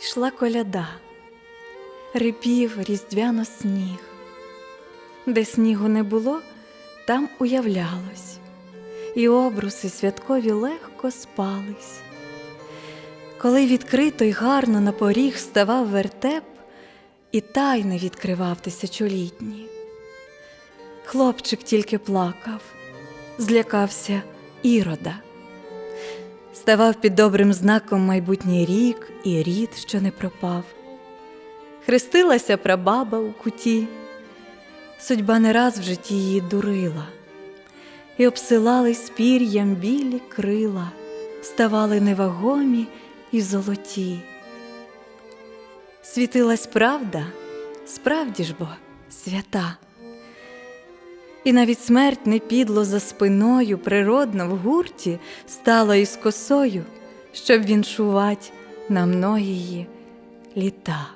Йшла коляда, рипів різдвяно сніг. Де снігу не було, там уявлялось, і обруси святкові легко спались. Коли відкрито й гарно на поріг ставав вертеп, і тайни відкривав тисячолітні. Хлопчик тільки плакав, злякався ірода. Ставав під добрим знаком майбутній рік і рід, що не пропав. Хрестилася прабаба у куті, судьба не раз в житті її дурила, і обсилались пір'ям білі крила, ставали невагомі і золоті. Світилась правда, справді ж бо свята. І навіть смерть не підло за спиною, природно в гурті стала із косою, щоб віншувать на многії літа.